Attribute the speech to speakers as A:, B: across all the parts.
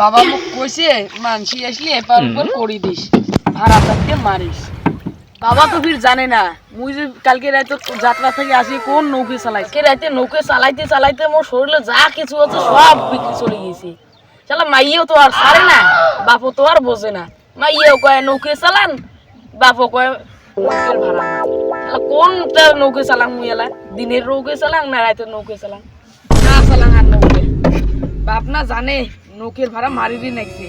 A: বাবা মুখ কইছে মানসি আসলে এপার উপর করি দিস ভাড়া থাকতে মারিস। বাবা তো ফির জানে না মুই যে কালকে রাতে যাত্রা থেকে আসি কোন নৌকে চালাইছে? কে রাতে নৌকে চালাইতে চালাইতে মোর শরীরে যা কিছু আছে সব বিক্রি চলে গেছে শালা মাইয়েও তো আর ছাড়ে না বাপও তো আর বোঝে না। মাইয়েও কয় নৌকে চালান? বাপও কয় নৌকের ভাড়া। শালা কোনটা নৌকে চালাং মুই এলা দিনের নৌকে চালাং না রাতের নৌকে চালাং না চালাং আর নৌকে। বাপ না জানে নৌকের ভাড়া মারি দি নাকছে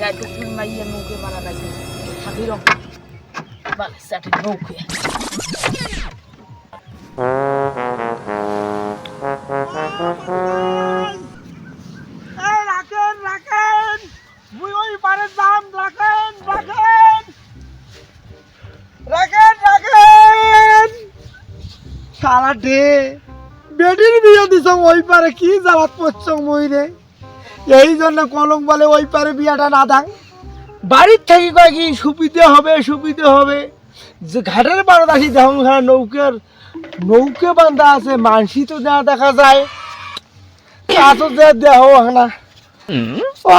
A: রাত তুমি মাইয়া নৌকে?
B: ডে বেটির বিয়ে দিছ, ওই পারে কি জ্বালাত পড়ছ মই রে এই জন্য কলম বলে ওই পারে বিয়াটা না দাং। বাড়ির থেকে কয় কি, সুবিধে হবে সুবিধে হবে। যে ঘাটের বারো আসি দেখুন নৌকের, নৌকে বান্ধা আছে, মানসি তো না দেখা যায়। কাছো যে দেহ না ও,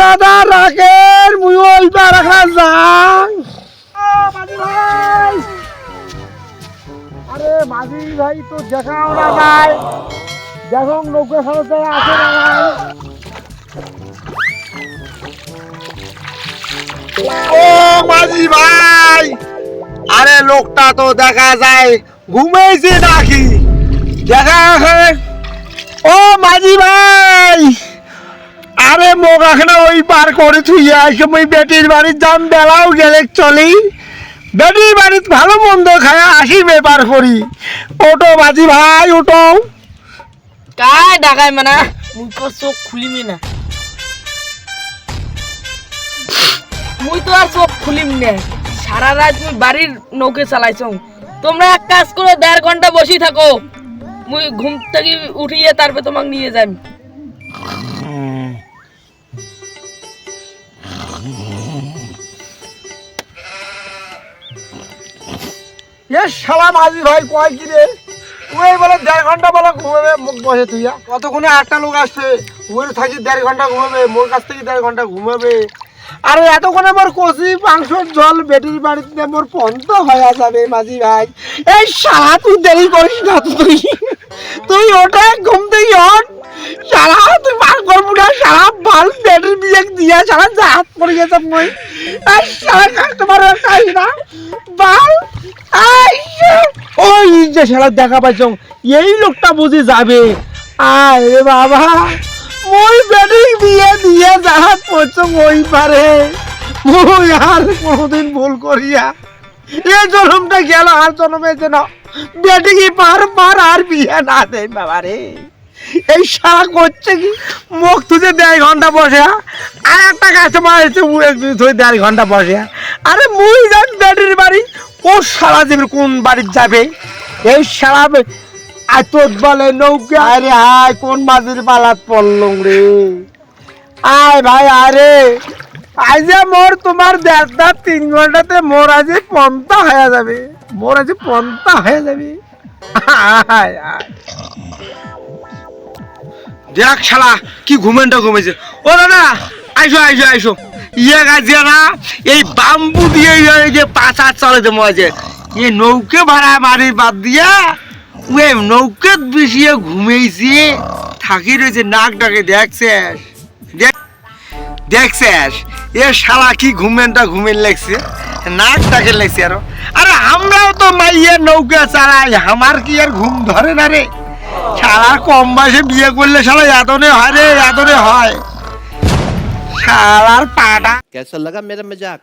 B: দাদা, রাখেন, মুই ওই পার রাখা যাং মাঝি ভাই তো দেখাও না নাই দেখো নৌকা খালাতে আছে না ও মাঝি ভাই আরে লোকটা তো দেখা যায় ঘুমাইছে নাকি? দেখা ও মাঝি ভাই আরে এখানে ওই পার করে থুই আসে মই বেটির বাড়ির যাম বেলাও গেলে চলি। বেটির বাড়ির ভালো মন্দ খায়, আসি বেপার করি। ওটো মাঝি ভাই, ওটো।
A: কায় ডাকায় মানে? মুই তো চোখ খুলিমি না। মুই তো আর চোখ খুলিম না? সারা রাত মুই বাড়ির নৌকে চালাইছ। তোমরা এক কাজ করো দেড় ঘণ্টা বসি থাকো। মুই ঘুম থেকে উঠিয়ে তারপরে তোমাকে নিয়ে যাই
B: এ শালা মাঝি ভাই, কয় কি রে? ওই বলে দেড় ঘণ্টা বলে ঘুমাবে, মুখ বসে তুই কতক্ষণে আটটা লোক আসবে ওই থাকি দেড় ঘণ্টা ঘুমাবে, মোর কাছ থেকে দেড় ঘণ্টা ঘুমাবে। আরে এতক্ষণে মোর কষি মাংসর জল, বেটির বাড়িতে মোর পন্ত হয়ে যাবে মাঝি ভাই। এই শালা, তুই দেরি করিস না তুই। তুই ওটা ঘুম থেকে ওঠ। শালা, তুই পার করব না, শালা বাল বেটির বিয়ে দিয়া শালা যা পড়ে গেছে মই। এই শালা, কাস্টমার খাই না। বাল ওই যে শালা দেখা পাইছ? এই লোকটা বুঝি যাবে। আয় রে বাবা, মই বেটির বিয়ে দিয়ে যাহা পড়ছ ওই পারে। মই আর কোনোদিন ভুল করিয়া। এ জন্মটা গেল, আর জন্মে যেন কি পার পার আর বিয়ে না দেয় বাবা রে। এই সারা করছে কি? মুখ তুলে দেড় ঘণ্টা বসে আর একটা কাস্টমার এসে ধরে দেড় ঘণ্টা বসে আরে মুই যান বেটির বাড়ি, ও সারা যাবে কোন বাড়ির যাবে? এই সারা আর তোর বলে নৌকা। আরে হায় কোন মাঝির পালাত পড়লং রে? আয় ভাই আরে আজে মোর তোমার দেড়টা তিন ঘন্টাতে মোর আজে পন্তা হয়ে যাবে। মোর আজে পন্তা হয়ে যাবে। আয় আয়।
C: দেখ শালা কি ঘুমেনটা ঘুমেছে। ও দাদা আইসো আইসো আইসো। ইয়ে গাছে না এই বাম্বু দিয়ে যে পাঁচা চলে মজে। এ নৌকে ভাড়া মারি বাদ দিয়া ওই নৌকে বিষিয়ে ঘুমেইছি। থাকি রয়েছে, নাক ডাকে, দেখছিস? দেখছিস? এ শালা কি ঘুমেনটা ঘুমেন লাগছে? নাক ডাকে লাগছে আরও। আরে আমরাও তো মাইয়ের নৌকা চালাই, আমার কি আর ঘুম ধরে না রে? সারা কম বয়সে বিয়ে করলে শালা এতনে হয় রে, এতনে হয়। শালার পাটা
D: কেসা লাগা মেরে মজাক